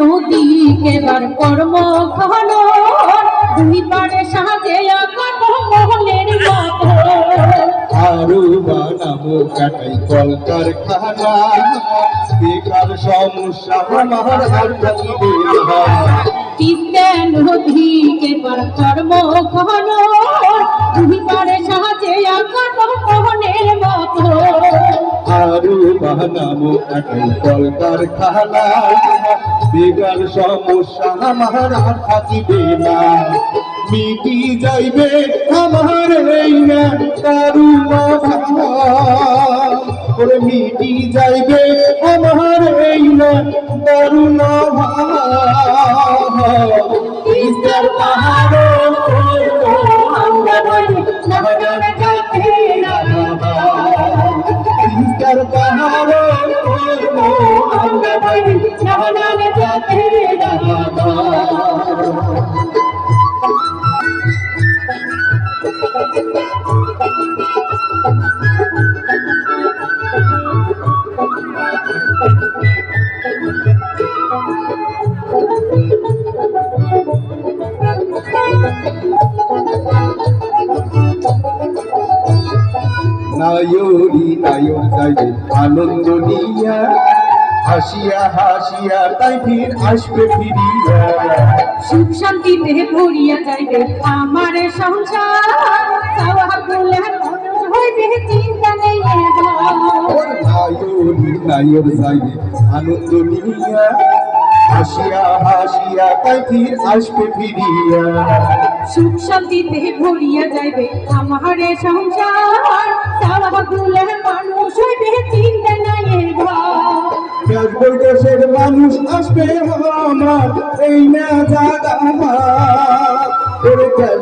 নদী কেবার কর্ম ঘন দুই পারে সাজে মতো আরও বানাবো কাটাই কলকারখানা বেকার সমস্যা আমার নদী কেবার কর্ম ঘন আরও বানাবো কাটাই কলকারখানা বেকার সমস্যা, আমার আর থাকিবে না। মিটি যাইবে, আমার এই না ওরে মিটি যাইবে, আমার এই না দারুণা ইস্তার পাহাড় বলি নবনার যাতে না নায়রি নায়র আনন্দ নিয়া হাসিয়া হাসিয়া তাই ফির আসবে ফিরিয়া। সুখ শান্তিতে ভরিয়া যাইবে আমার সংসার। চাওয়া বলে হইবে চিন্তা নেই এবার। নায়রি নায়র যাইবে আনন্দ নিয়া। হাসিয়া হাসিয়া তাই ফির আসবে ফিরিয়া। সুখ শান্তিতে ভরিয়া যাইবে আমার সংসার। বলে মানুষ মানুষ আসবে আমার এই না জাগা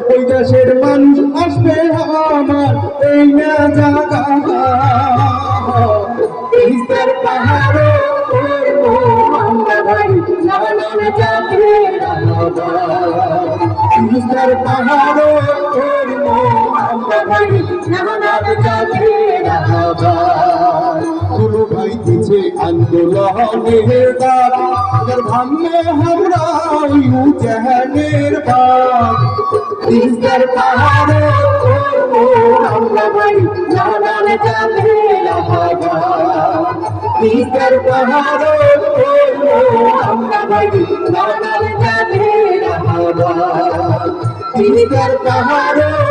বৈদেশের মানুষ আসবে আমার এই না জাগা পাহাড়ে दुल्हा मेहरबान अगर हम में हमरा यू जह मेहरबान इस दर पहाड़े को हम लबन जाना न जाने लगा इस दर पहाड़े को हम लबन जाना न जाने लगा इस दर पहाड़े